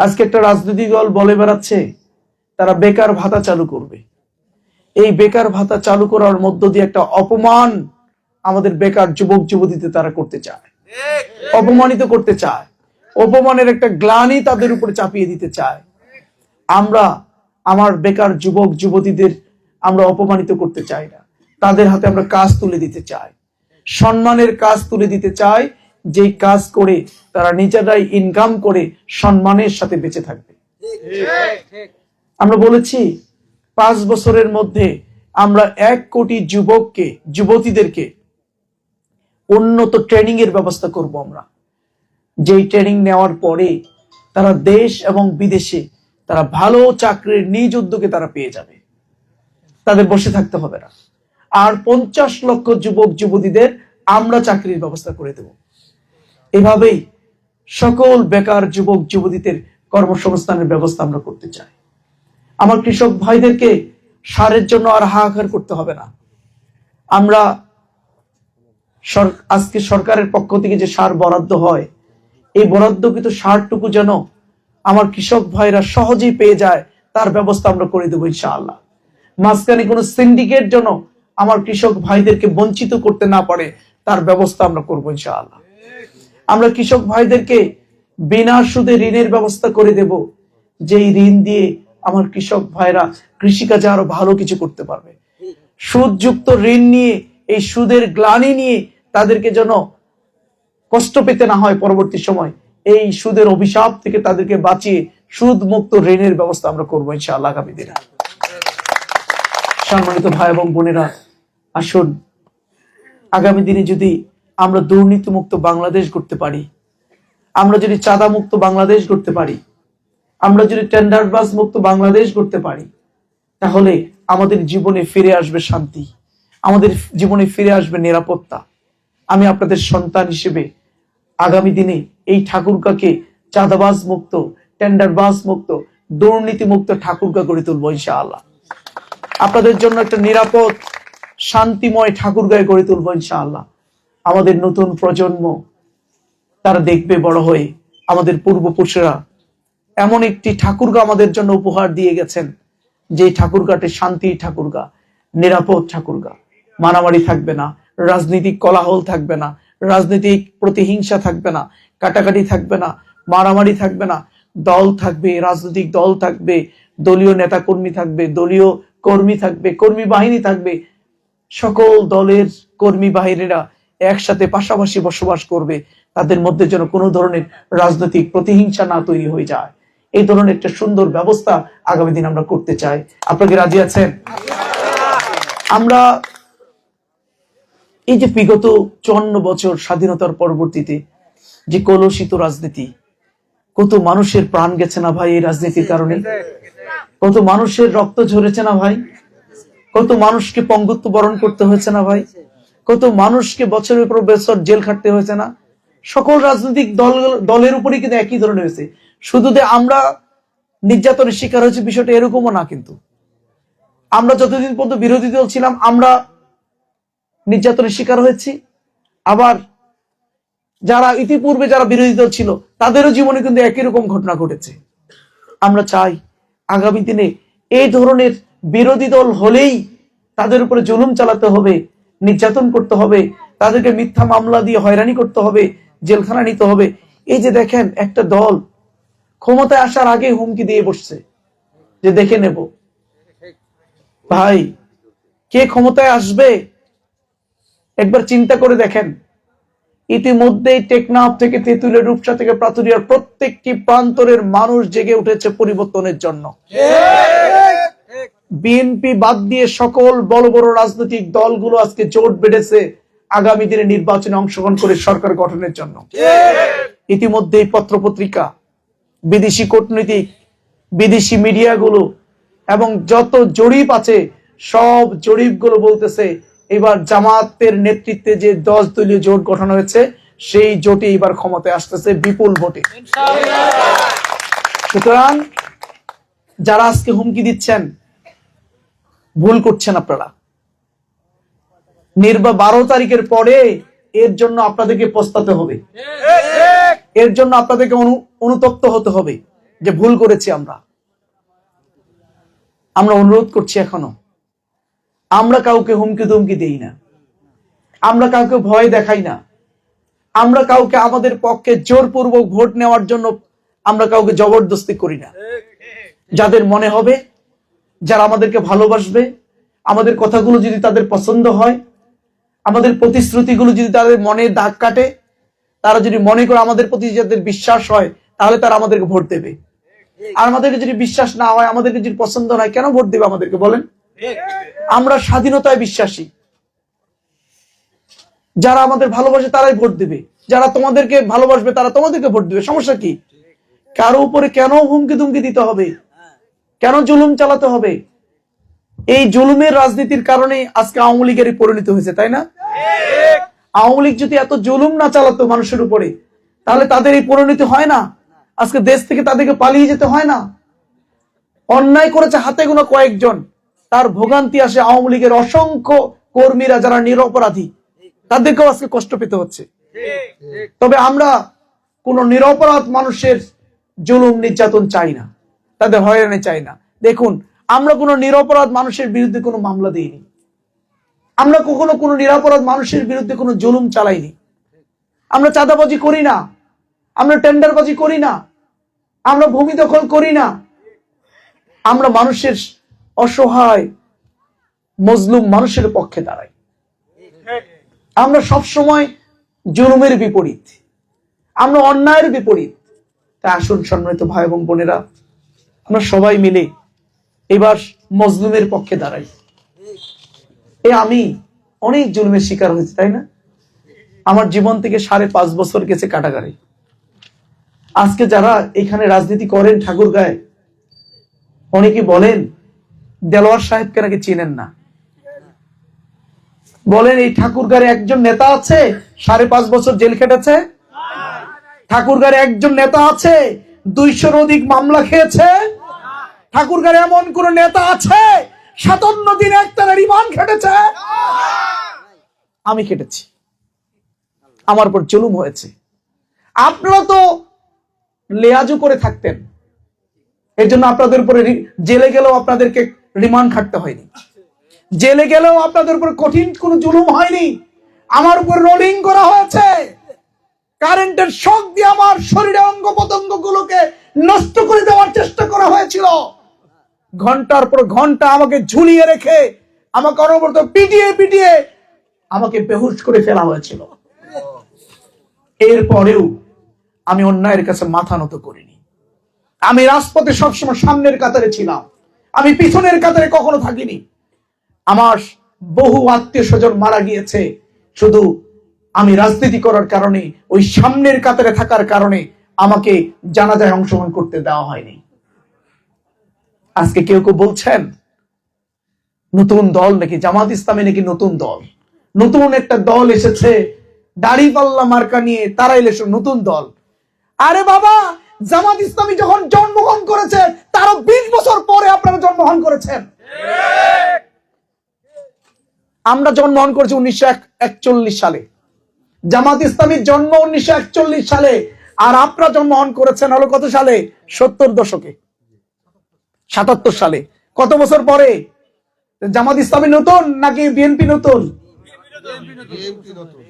আজকে একটা রাজনৈতিক দল বলে বেড়াচ্ছে, তারা বেকার ভাতা চালু করবে। এই বেকার ভাতা চালু করার মধ্য দিয়ে একটা অপমান আমাদের বেকার যুবক যুবতীতে তারা করতে চায়। অপমানিত করতে চায়। অপমানের একটা গ্লানি তাদের উপরে চাপিয়ে দিতে চায়। আমরা, আমার বেকার যুবক যুবতীদের আমরা অপমানিত করতে চাই না। তাদের হাতে আমরা কাজ তুলে দিতে চাই। সম্মানের কাজ তুলে দিতে চাই। যেই কাজ করে তারা নিজেরাই ইনকাম করে সম্মানের সাথে বেঁচে থাকবে। আমরা বলেছি, পাঁচ বছরের মধ্যে আমরা এক কোটি যুবককে, যুবতীদেরকে উন্নত ট্রেনিং এর ব্যবস্থা করব আমরা। যেই ট্রেনিং নেওয়ার পরে তারা দেশ এবং বিদেশে তারা ভালো চাকরির নিজ উদ্যোগে তারা পেয়ে যাবে। তাদের বসে থাকতে হবে না। আর পঞ্চাশ লক্ষ যুবক, যুবতীদের আমরা চাকরির ব্যবস্থা করে দেব। এভাবেই সকল বেকার যুবক, যুবতীদের কর্মসংস্থানের ব্যবস্থা আমরা করতে চাই। আমার কৃষক ভাইদেরকে সারের জন্য আর হাহাকার করতে হবে না। আমরা আজকে সরকারের পক্ষ থেকে যে সার বরাদ্দ হয়, এই বরাদ্দকৃত সারটুকু যেন আমার কৃষক ভাইরা সহজেই পেয়ে যায়, তার ব্যবস্থা আমরা করে দেবো ইনশাআল্লাহ। মাঝখানে কোনো সিন্ডিকেট যেন আমার কৃষক ভাইদেরকে বঞ্চিত করতে না পারে, তার ব্যবস্থা আমরা করব ইনশাআল্লাহ। আমরা কৃষক ভাইদেরকে বিনা সুদে ঋণের ব্যবস্থা করে দেব। যেই ঋণ দিয়ে আমার কৃষক ভাইরা কৃষিকাজে আরও ভালো কিছু করতে পারবে। সুদযুক্ত ঋণ নিয়ে, এই সুদের গ্লানি নিয়ে তাদেরকে যেন কষ্ট পেতে না হয় পরবর্তী সময়, এই সুদের অভিশাপ থেকে তাদেরকে বাঁচিয়ে সুদ মুক্ত ঋণের ব্যবস্থা আমরা করব ইনশাআল্লাহ আগামী দিনে। সম্মানিত ভাই এবং বোনেরা, আসুন, আগামী দিনে যদি আমরা দুর্নীতি মুক্ত বাংলাদেশ করতে পারি। আমরা যদি চাঁদা মুক্ত বাংলাদেশ করতে পারি, আমরা যদি টেন্ডারবাজ মুক্ত বাংলাদেশ করতে পারি, তাহলে আমাদের জীবনে ফিরে আসবে শান্তি, আমাদের জীবনে ফিরে আসবে নিরাপত্তা। আমি আপনাদের সন্তান হিসেবে আগামী দিনে এই ঠাকুরকাকে চাঁদাবাজ মুক্ত টেন্ডারবাজ মুক্ত দুর্নীতি মুক্ত ঠাকুরকা গড়ে তুলবো ইনশাআল্লাহ। আপনাদের জন্য একটা নিরাপদ, শান্তিময় ঠাকুরগায় গড়ে তুলবো ইনশাআল্লাহ। আমাদের নতুন প্রজন্ম, তারা দেখবে বড় হয়ে আমাদের পূর্বপুরুষেরা। এমন একটি ঠাকুরগা আমাদের জন্য উপহার দিয়ে গেছেন যে ঠাকুরগাটি শান্তির ঠাকুরগা, নিরাপদ ঠাকুরগা। মারামারি থাকবে না, রাজনৈতিক কলাহল থাকবে না, রাজনৈতিক প্রতিহিংসা থাকবে না, কাটাকাটি থাকবে না, মারামারি থাকবে না। দল থাকবে, রাজনৈতিক দল থাকবে, দলীয় নেতা কর্মী থাকবে, দলীয় কর্মী থাকবে, কর্মী বাহিনী থাকবে। সকল দলের কর্মী বাহিনীরা একসাথে পাশাপাশি বসবাস করবে, তাদের মধ্যে যেন কোনো ধরনের রাজনৈতিক প্রতিহিংসা না তৈরি হয়ে যায়। এই ধরনের একটা সুন্দর ব্যবস্থা আগামী দিন আমরা করতে চাই। আপনাকে রাজি আছেন? আমরা এই যে বিগত চুয়ান্ন বছর স্বাধীনতার পরবর্তীতে যে কলুষিত রাজনীতি, কত মানুষের প্রাণ গেছে না ভাই এই রাজনীতির কারণে? কত মানুষের রক্ত ঝরেছে না ভাই? কত মানুষকে পঙ্গুত্ব বরণ করতে হয়েছে না ভাই? কত মানুষকে বছরের পর বছর জেল খাটতে হয়েছে না? সকল রাজনৈতিক দল, দলের উপরই কিন্তু একই ধরনের হয়েছে। শুধু যে আমরা নির্যাতনের শিকার হয়েছে বিষয়টা এরকমও না কিন্তু। আমরা যতদিন পর্যন্ত বিরোধী দল ছিলাম, আমরা নির্যাতনের শিকার হয়েছি। আবার যারা ইতিপূর্বে যারা বিরোধী দল ছিল, তাদেরও জীবনে কিন্তু একই রকম ঘটনা ঘটেছে। আমরা চাই আগামী দিনে এই ধরনের বিরোধী দল হলেই তাদের উপরে জুলুম চালাতে হবে। নির্যাতন করতে হবে, তাদেরকে মিথ্যা মামলা দিয়ে হয়রানি করতে হবে, জেলখানা নিতে হবে। এই যে দেখেন, একটা দল ক্ষমতায় আসার আগে হুমকি দিয়ে বসছে। যে দেখে নেব। ভাই, কে ক্ষমতায় আসবে? একবার চিন্তা করে দেখেন। ইতিমধ্যেই টেকনাফ থেকে তেঁতুলের রূপসা থেকে প্রাতুরিয়ার প্রত্যেকটি প্রান্তরের মানুষ জেগে উঠেছে পরিবর্তনের জন্য। বিএনপি বাদ দিয়ে সকল বড় বড় রাজনৈতিক দলগুলো আজকে জোট বেড়েছে আগামী দিনে নির্বাচনে অংশগ্রহণ করে সরকার গঠনের জন্য। ইতিমধ্যেই পত্রপত্রিকা, বিদেশি কূটনীতিক, বিদেশি মিডিয়াগুলো এবং যত জরিপ আছে, সব জরিপগুলো বলতেছে, এবার জামাতের নেতৃত্বে যে দশ দলীয় জোট গঠন হয়েছে, সেই জোটে এবার ক্ষমতায় আসতেছে বিপুল ভোটে। সুতরাং যারা আজকে হুমকি দিচ্ছেন ভুল করছেন আপনারা। নির্বা বারো তারিখের পরে এর জন্য আপনাদেরকে পস্তাতে হবে। এর জন্য আপনাদেরকে অনুতপ্ত হতে হবে যে ভুল করেছি আমরা। আমরা অনুরোধ করছি এখনও। আমরা কাউকে হুমকি দুমকি দেই না। আমরা কাউকে ভয় দেখাই না। আমরা কাউকে আমাদের পক্ষে জোরপূর্বক ভোট নেওয়ার জন্য আমরা কাউকে জবরদস্তি করি না। যাদের মনে হবে যারা আমাদেরকে ভালোবাসবে, আমাদের কথাগুলো যদি তাদের পছন্দ হয়, আমাদের প্রতিশ্রুতিগুলো যদি তাদের মনে দাগ কাটে, তারা যদি মনে করে আমাদের প্রতি যাদের বিশ্বাস হয়, তাহলে তারা আমাদেরকে ভোট দেবে। আর আমাদেরকে যদি বিশ্বাস না হয়, আমাদেরকে যদি পছন্দ নয় কেন ভোট দেবে আমাদেরকে বলেন? আমরা স্বাধীনতায় বিশ্বাসী। যারা আমাদের ভালোবাসে, তারাই ভোট দেবে। যারা তোমাদেরকে ভালোবাসবে, তারা তোমাদেরকে ভোট দেবে। সমস্যা কি? কারও উপরে কেন হুমকি দুমকি দিতে হবে? কেন জুলুম চালাতে হবে? এই জুলুমের রাজনীতির কারণে আজকে আওয়ামী লীগের পরিণত হয়েছে, তাই না? আওয়ামী লীগ যদি এত জুলুম না চালাতো মানুষের উপরে, তাহলে তাদের এই পরিণতি হয় না? আজকে দেশ থেকে তাদেরকে পালিয়ে যেতে হয় না? অন্যায় করেছে হাতে গোনা কয়েকজন। তার ভোগান্তি আসে আওয়ামী লীগের অসংখ্য কর্মীরা যারা নিরপরাধী। তাদেরকেও আজকে কষ্ট পেতে হচ্ছে। তবে আমরা কোন নিরপরাধ মানুষের জুলুম নির্যাতন চাই না। তাদের হয়রানি চাই না। দেখুন, আমরা কোনো নিরপরাধ মানুষের বিরুদ্ধে কোনো মামলা দিইনি। আমরা কখনো কোনো নিরাপরাধ মানুষের বিরুদ্ধে কোনো জুলুম চালাইনি। আমরা চাঁদাবাজি করি না। আমরা টেন্ডারবাজি করি না। আমরা ভূমি দখল করি না। আমরা মানুষের অসহায়, মজলুম মানুষের পক্ষে দাঁড়াই। আমরা সব সময় জুলুমের বিপরীত। আমরা অন্যায়ের বিপরীত। তাই আসুন, সম্মানিত ভাই এবং বোনেরা আমরা সবাই মিলে এবার মজলুমের পক্ষে দাঁড়াই। এ আমি অনেক জুলুমের শিকার হয়েছি, তাই না? আমার জীবন থেকে সাড়ে পাঁচ বছর গেছে কাটাগারে আজকে যারা এখানে রাজনীতি করেন ঠাকুর গায়ে অনেকে বলেন দেলোয়ার সাহেবকে নাকি চিনেন না। বলেন এই ঠাকুরগারে একজন নেতা আছে, সাড়ে পাঁচ বছর জেল খেটেছে? ঠাকুরগারে একজন নেতা আছে, দুইশোর অধিক মামলা খেয়েছে? ঠাকুরগারে এমন কোন নেতা আছে? সাতান্ন দিন একটানা রিমান্ড খেটেছে? আমি খেটেছি। আমার উপর জুলুম হয়েছে। আপনারা তো লেয়াজু করে থাকতেন। এর জন্য আপনাদের উপরে জেলে গেলেও আপনাদেরকে রিমান্ড খাটতে হয়নি। জেলে গেলেও আপনাদের উপর কঠিন কোনো জুলুম হয়নি। আমার উপর রোলিং করা হয়েছে। কারেন্টের শক দিয়ে আমার শরীরে অঙ্গ প্রত্যঙ্গ গুলোকে নষ্ট করে দেওয়ার চেষ্টা করা হয়েছিল। ঘণ্টার পর ঘণ্টা আমাকে ঝুলিয়ে রেখে, আমাকে অনবরত পিটিয়ে পিটিয়ে আমাকে বেহুশ করে ফেলা হয়েছিল। এরপরেও আমি অন্যায়ের কাছে মাথা নত করিনি। আমি রাজপথে সবসময় সামনের কাতারে ছিলাম। আমি পিছনের কাতারে কখনো থাকিনি। আমার বহু আত্মীয় স্বজন মারা গিয়েছে। শুধু আমি রাজনীতি করার কারণে, ওই সামনের কাতারে থাকার কারণে আমাকে জানাজায় অংশগ্রহণ করতে দেওয়া হয়নি। আজকে কেউ কেউ বলছেন, নতুন দল নাকি, জামাত ইসলামী নাকি নতুন দল? নতুন একটা দল এসেছে দাড়ি পাল্লা মার্কা নিয়ে তারা এলেছে নতুন দল। আরে বাবা, জামাত ইসলামী যখন জন্মগ্রহণ করেছে, তারও বিশ বছর পরে আপনারা জন্মগ্রহণ করেছেন। আমরা জন্মগ্রহণ করেছি উনিশশো একচল্লিশ সালে। জামাত ইসলামীর জন্ম উনিশশো একচল্লিশ সালে, আর আপনারা জন্মগ্রহণ করেছেন হলো কত সালে? সত্তর দশকে। সাতাত্তর সালে। কত বছর পরে? জামাত ইসলামী নতুন নাকি বিএনপি নতুন?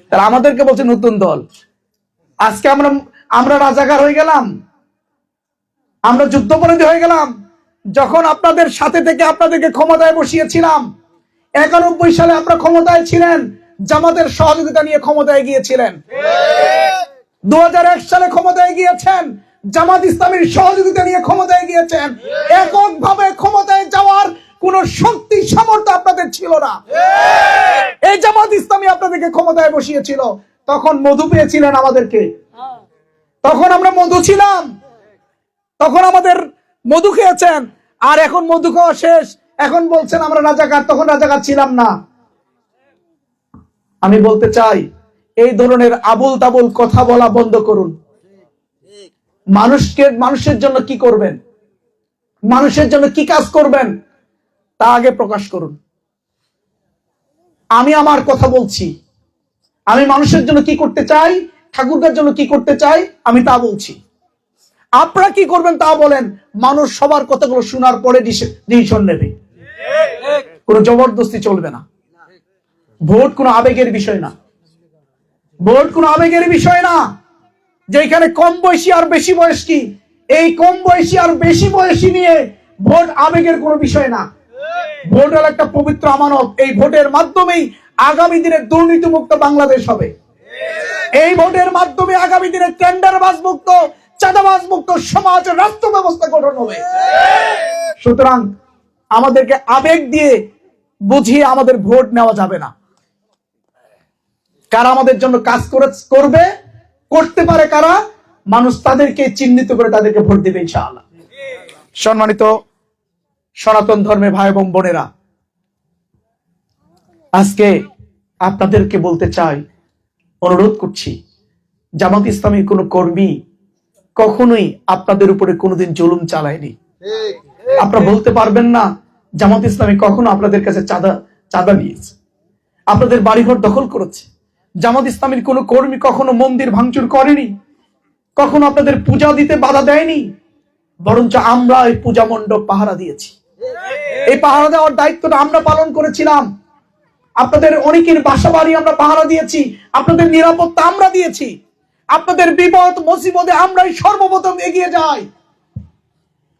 তাহলে আমাদেরকে বলছে নতুন দল। আজকে আমরা আমরা রাজাকার হয়ে গেলাম। আমরা যুদ্ধপরাধী হয়ে গেলাম। যখন আপনাদের সাথে থেকে আপনাদেরকে ক্ষমতায় বসিয়েছিলাম একানব্বই সালে আপনারা ক্ষমতায় ছিলেন জামাতের সহযোগিতা নিয়ে ক্ষমতায় গিয়েছিলেন। দু হাজার এক সালে ক্ষমতায় গিয়েছেন জামাত ইসলামের সহযোগিতা নিয়ে ক্ষমতায় গিয়েছেন এককভাবে ক্ষমতায় যাওয়ার কোন শক্তি সামর্থ্য আপনাদের ছিল না। এই জামাত ইসলামী আপনাদেরকে ক্ষমতায় বসিয়েছিল। তখন মধু পেয়েছিলেন আমাদেরকে। তখন আমরা মধু ছিলাম। তখন আমাদের মধু খেয়েছেন। আর এখন মধু খাওয়া শেষ। এখন বলছেন আমরা রাজাকার তখন রাজাকার ছিলাম না। আমি বলতে চাই এই ধরনের আবুল তাবুল কথা বলা বন্ধ করুন। মানুষকে, মানুষের জন্য কি করবেন? মানুষের জন্য কি কাজ করবেন? তা আগে প্রকাশ করুন। আমি আমার কথা বলছি। আমি মানুষের জন্য কি করতে চাই? ঠাকুরগার জন্য কি করতে চাই? আমি তা বলছি। আপনারা কি করবেন তা বলেন। মানুষ সবার কথাগুলো শোনার পরে ডিসিশন নেবে। কোনো জবরদস্তি চলবে না। ভোট কোনো আবেগের বিষয় না। ভোট কোনো আবেগের বিষয় না। যেখানে কম বয়সী আর বেশি বয়সী এই কম বয়সী আর বেশি বয়সী নিয়ে ভোট আবেগের কোনো বিষয় না। ভোট হল একটা পবিত্র আমানত। এই ভোটের মাধ্যমেই আগামী দিনে দুর্নীতিমুক্ত বাংলাদেশ হবে। এই ভোটের মাধ্যমে আগামী দিনে টেন্ডারবাজ মুক্ত, চাঁদাবাজ মুক্ত সমাজ, রাষ্ট্র ব্যবস্থা গঠন হবে। সুতরাং আমাদেরকে আবেগ দিয়ে বুঝিয়ে আমাদের ভোট নেওয়া যাবে না। কারা আমাদের জন্য কাজ করে, করবে? করতে পারে কারা? মানুষ তাদেরকে চিহ্নিত করে তাদেরকে ভোট দেবে ইনশাআল্লাহ। সম্মানিত সনাতন ধর্মের ভাই এবং বোনেরা, আজকে আপনাদেরকে বলতে চাই, অনুরোধ করছি, জামাত ইসলামী কোনো কর্মী কখনোই আপনাদের উপরে কোনোদিন জুলুম চালায়নি। আপনারা বলতে পারবেন না, জামাত ইসলামী কখনো আপনাদের কাছে চাঁদা চাঁদা নিয়েছে। আপনাদের বাড়িঘর দখল করেছে। জামাত ইসলামীর কোনো কর্মী কখনো মন্দির ভাঙচুর করেনি? কখনো আপনাদের পূজা দিতে বাধা দেয়নি? বরঞ্চ আমরা এই পূজা মণ্ডপ পাহারা দিয়েছি। এই পাহারা দেওয়ার দায়িত্বটা আমরা পালন করেছিলাম। আপনাদের অনেকের বাসা বাড়ি আমরা পাহারা দিয়েছি। আপনাদের নিরাপত্তা আমরা দিয়েছি। আপনাদের বিপদ, মুসিবতে আমরাই সর্বপ্রথম এগিয়ে যাই।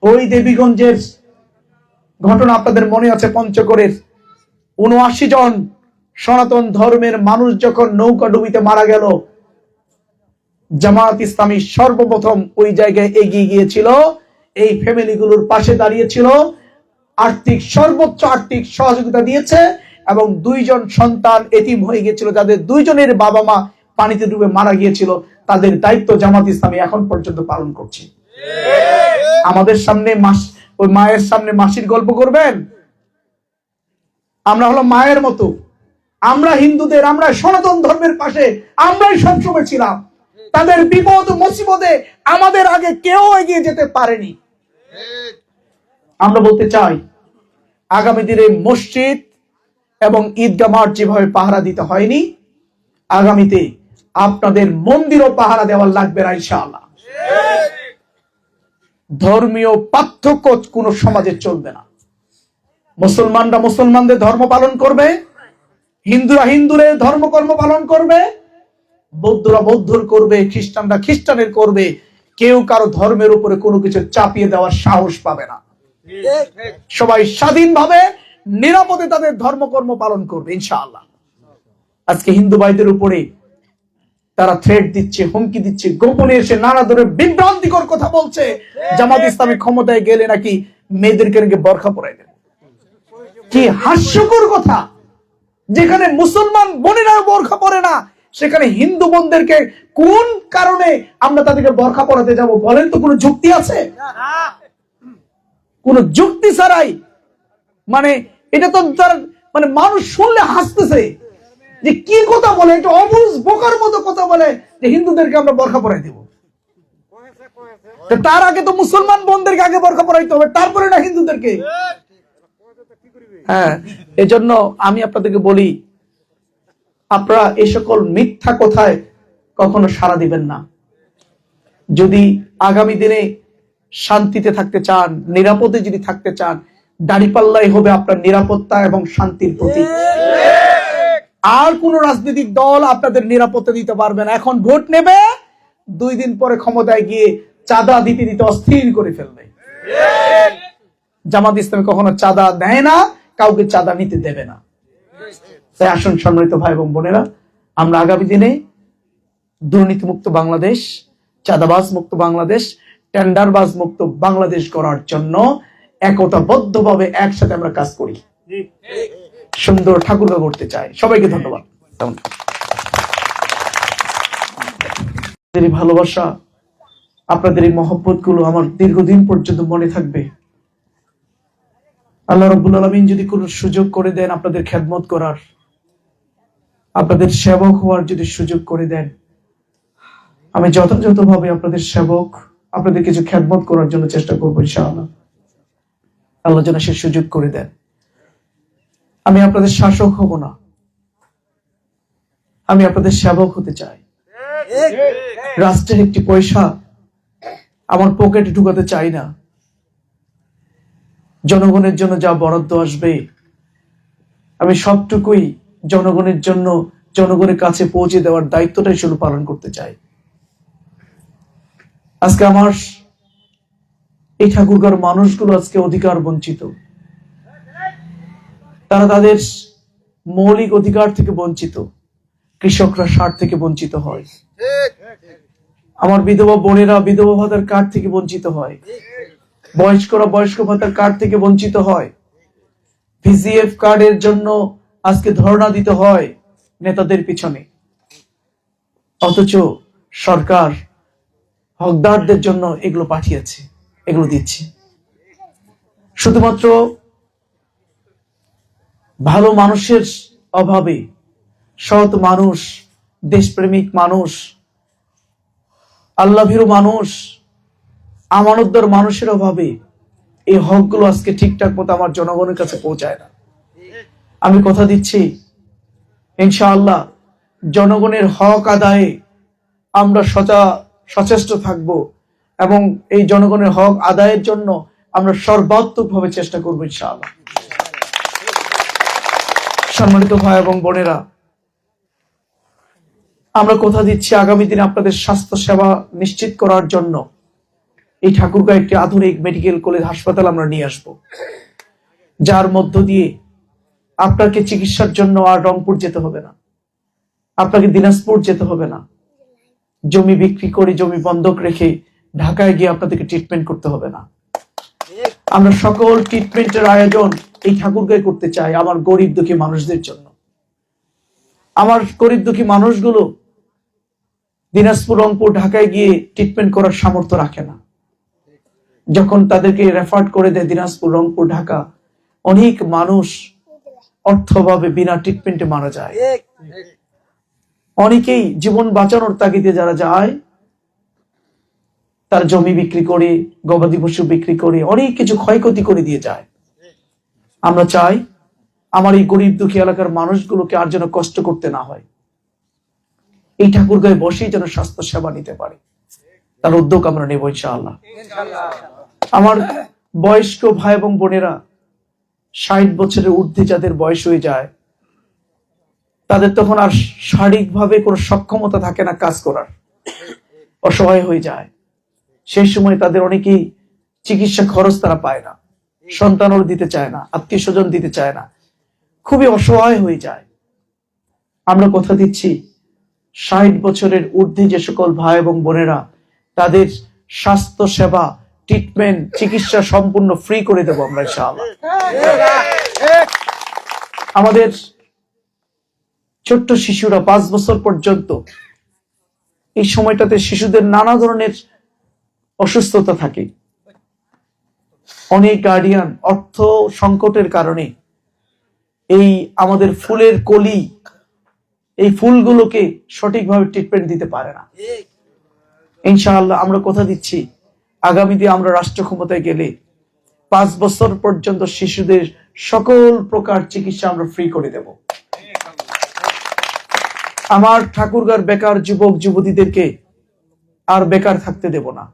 ওই দেবীগঞ্জের ঘটনা আপনাদের মনে আছে পঞ্চগড়ের? উনআশি জন সনাতন ধর্মের মানুষ যখন নৌকা ডুবিতে মারা গেল জামাত ইসলামী সর্বপ্রথম ওই জায়গায় এগিয়ে গিয়েছিল, এই ফ্যামিলিগুলোর পাশে দাঁড়িয়েছিল, আর্থিক, সর্বোচ্চ আর্থিক সহযোগিতা দিয়েছে এবং দুইজন সন্তান এতিম হয়ে গিয়েছিল, যাদের দুইজনের বাবা মা পানিতে ডুবে মারা গিয়েছিল, তাদের দায়িত্ব জামাত ইসলামী এখন পর্যন্ত পালন করছে। আমাদের সামনে মাস, ওই মায়ের সামনে মাসির গল্প করবেন? আমরা হলো মায়ের মতো। আমরা হিন্দুদের, আমরা সনাতন ধর্মের পাশে, আমরাই সবসময় ছিলাম। তাদের বিপদ, মুসিবতে আমাদের আগে কেউ এগিয়ে যেতে পারেনি। আমরা বলতে চাই, আগামী দিনে মসজিদ এবং ঈদগা মাঠ যেভাবে পাহারা দিতে হয়নি, আগামীতে আপনাদের মন্দিরও পাহারা দেওয়ার লাগবে না, ইনশাআল্লাহ। ধর্মীয় পার্থক্য কোন সমাজে চলবে না। মুসলমানরা মুসলমানদের ধর্ম পালন করবে। হিন্দুরা হিন্দুদের ধর্মকর্ম পালন করবে, বৌদ্ধরা বৌদ্ধর করবে, খ্রিস্টানরা খ্রিস্টানের করবে। কেউ কারও ধর্মের উপরে কোনো কিছু চাপিয়ে দেওয়ার সাহস পাবে না। সবাই স্বাধীনভাবে, নিরাপদে তাদের ধর্মকর্ম পালন করবে, ইনশাআল্লাহ। আজকে হিন্দু ভাইদের উপরে তারা থ্রেট দিচ্ছে, হুমকি দিচ্ছে, গোপনে এসে নানা ধরনের বিভ্রান্তিকর কথা বলছে। জামাত ইসলামী ক্ষমতায় গেলে নাকি মেয়েদেরকে নাকি বরখা পরাই দেবে। কি হাস্যকর কথা! যেখানে মুসলমান বোনেরাও বরখা পরে না, সেখানে হিন্দু বোনদেরকে কোন কারণে আমরা তাদেরকে বরখা পরাতে যাব বলেন তো, কোনো যুক্তি আছে? কোন যুক্তি ছাড়াই? মানে এটা তো তার মানে মানুষ শুনলে হাসতেছে। যে কি কথা বলে এটা অবুজ বোকার মতো কথা বলে যে হিন্দুদেরকে আমরা বরখা পরাই দেব। তার আগে তো মুসলমান বোনদেরকে আগে বরখা পরাইতে হবে, তারপরে না হিন্দুদেরকে? হ্যাঁ এজন্য আমি আপনাদেরকে বলি, আপনারা এই সকল মিথ্যা কথায় কখনো সাড়া দিবেন না। যদি আগামী দিনে শান্তিতে থাকতে চান, নিরাপদে যদি থাকতে চান দাড়িপাল্লাই হবে আপনার নিরাপত্তা এবং শান্তির প্রতীক। আর কোন রাজনৈতিক দল আপনাদের নিরাপত্তা দিতে পারবে না। এখন ভোট নেবে, দুই দিন পরে ক্ষমতায় গিয়ে চাঁদা দিতে দিতে অস্থির করে ফেলবে। জামাত ইসলামী কখনো চাঁদা দেয় না। কাউকে চাঁদা নিতে দেবে না। তাই আসুন সম্মানিত ভাই এবং বোনেরা, আমরা আগামী দিনে দুর্নীতিমুক্ত বাংলাদেশ, চাঁদাবাজ মুক্ত বাংলাদেশ, টেন্ডারবাজ মুক্ত বাংলাদেশ করার জন্য একতাবদ্ধভাবে একসাথে আমরা কাজ করি। সুন্দর ঠাকুর করতে চাই সবাইকে ধন্যবাদ। ভালোবাসা, আপনাদের এই মহব্বতগুলো আমার দীর্ঘদিন পর্যন্ত মনে থাকবে। আল্লাহ রব্বুল আলমিন যদি কোনো সুযোগ করে দেন আপনাদের খেদমত করার আপনাদের সেবক হওয়ার যদি সুযোগ করে দেন আমি যথাযথভাবে আপনাদের সেবক আপনাদের কিছু খেদমত করার জন্য চেষ্টা করব ইনশাআল্লাহ। আল্লাহ যেন সে সুযোগ করে দেন। আমি আপনাদের শাসক হব না। আমি আপনাদের সেবক হতে চাই। রাষ্ট্রের একটি পয়সা আমার পকেটে ঢুকাতে চাই না। জনগণের জন্য যা বরাদ্দ আসবে আমি সবটুকুই জনগণের জন্য জনগণের কাছে পৌঁছে দেওয়ার দায়িত্বটাই শুধু পালন করতে চাই। আজকে আমার এই ঠাকুরগার মানুষগুলো আজকে অধিকার বঞ্চিত। তারা তাদের মৌলিক অধিকার থেকে বঞ্চিত কৃষকরা সার থেকে বঞ্চিত হয়। আমার বিধবা বোনেরা বিধবা ভাতার কার্ড থেকে বঞ্চিত হয়। বয়স্করা বয়স্ক ভাতার কার্ড থেকে বঞ্চিত হয়। ভিজিএফ কার্ডের জন্য আজকে ধর্ণা দিতে হয় নেতাদের পিছনে। অথচ সরকার হকদারদের জন্য এগুলো পাঠিয়েছে, এগুলো দিচ্ছে। শুধুমাত্র ভালো মানুষের অভাবে সৎ মানুষ, দেশপ্রেমিক মানুষ, আল্লাভীরু মানুষ আমানতদার মানুষের অভাবে এই হকগুলো আজকে ঠিকঠাক মতো আমার জনগণের কাছে পৌঁছায় না। আমি কথা দিচ্ছি, ইনশাআল্লাহ জনগণের হক আদায়ে আমরা সচা, সচেষ্ট থাকব এবং এই জনগণের হক আদায়ের জন্য আমরা সর্বাত্মকভাবে চেষ্টা করব ইনশাআল্লাহ। সম্মানিত ভাই এবং বোনেরা, আমরা কথা দিচ্ছি আগামী দিনে আপনাদের স্বাস্থ্য সেবা নিশ্চিত করার জন্য। এই ঠাকুরগাঁ একটি আধুনিক মেডিকেল কলেজ হাসপাতাল আমরা নিয়ে আসব। যার মধ্য দিয়ে আপনাকে চিকিৎসার জন্য আর রংপুর যেতে হবে না। আপনাকে দিনাজপুর যেতে হবে না। জমি বিক্রি করে জমি বন্ধক রেখে ঢাকায় গিয়ে আপনাদেরকে ট্রিটমেন্ট করতে হবে না। আমরা সকল ট্রিটমেন্টের আয়োজন এই ঠাকুরগাঁয় করতে চাই আমার গরিব দুঃখী মানুষদের জন্য। আমার গরিব দুঃখী মানুষগুলো দিনাজপুর, রংপুর, ঢাকায় গিয়ে ট্রিটমেন্ট করার সামর্থ্য রাখে না। যখন তাদেরকে রেফার করে দেয় দিনাজপুর, রংপুর, ঢাকা, অনেক মানুষ অর্থভাবে বিনা ট্রিটমেন্টে মারা যায়। অনেকেই জীবন বাঁচানোর তাগিদে যারা যায়, তার জমি বিক্রি করে, গবাদি পশু বিক্রি করে, অনেক কিছু ক্ষয়ক্ষতি করে দিয়ে যায়। আমরা চাই আমার এই গরিব দুঃখী এলাকার মানুষগুলোকে আর যেন কষ্ট করতে না হয়। এই ঠাকুর গায়ে বসেই যেন স্বাস্থ্য সেবা নিতে পারে। তার উদ্যোগ আমরা নেব ইনশাআল্লাহ। আমার বয়স্ক ভাই এবং বোনেরা ষাট বছরের ঊর্ধ্বে যাদের বয়স হয়ে যায়, তাদের তখন আর শারীরিকভাবে কোনো সক্ষমতা থাকে না কাজ করার। অসহায় হয়ে যায়। সেই সময় তাদের অনেকেই চিকিৎসা খরচ তারা পায় না, সন্তানও দিতে চায় না আত্মীয় স্বজন দিতে চায় না। খুবই অসহায় হয়ে যায়। আমরা কথা দিচ্ছি, ষাট বছরের ঊর্ধ্বে যে সকল ভাই এবং বোনেরা তাদের স্বাস্থ্য সেবা ট্রিটমেন্ট চিকিৎসা সম্পূর্ণ ফ্রি করে দেবো আমরা আমাদের ছোট্ট শিশুরা পাঁচ বছর পর্যন্ত এই সময়টাতে শিশুদের নানা ধরনের অসুস্থতা থাকে। অনেক গার্ডিয়ান অর্থ সংকটের কারণে এই আমাদের ফুলের কলি এই ফুলগুলোকে সঠিকভাবে ট্রিটমেন্ট দিতে পারে না। ইনশাআল্লাহ আমরা কথা দিচ্ছি আগামীতে আমরা রাষ্ট্র ক্ষমতায় গেলে পাঁচ বছর পর্যন্ত শিশুদের সকল প্রকার চিকিৎসা আমরা ফ্রি করে দেব। আমার ঠাকুরগার বেকার যুবক, যুবতীদেরকে আর বেকার থাকতে দেব না।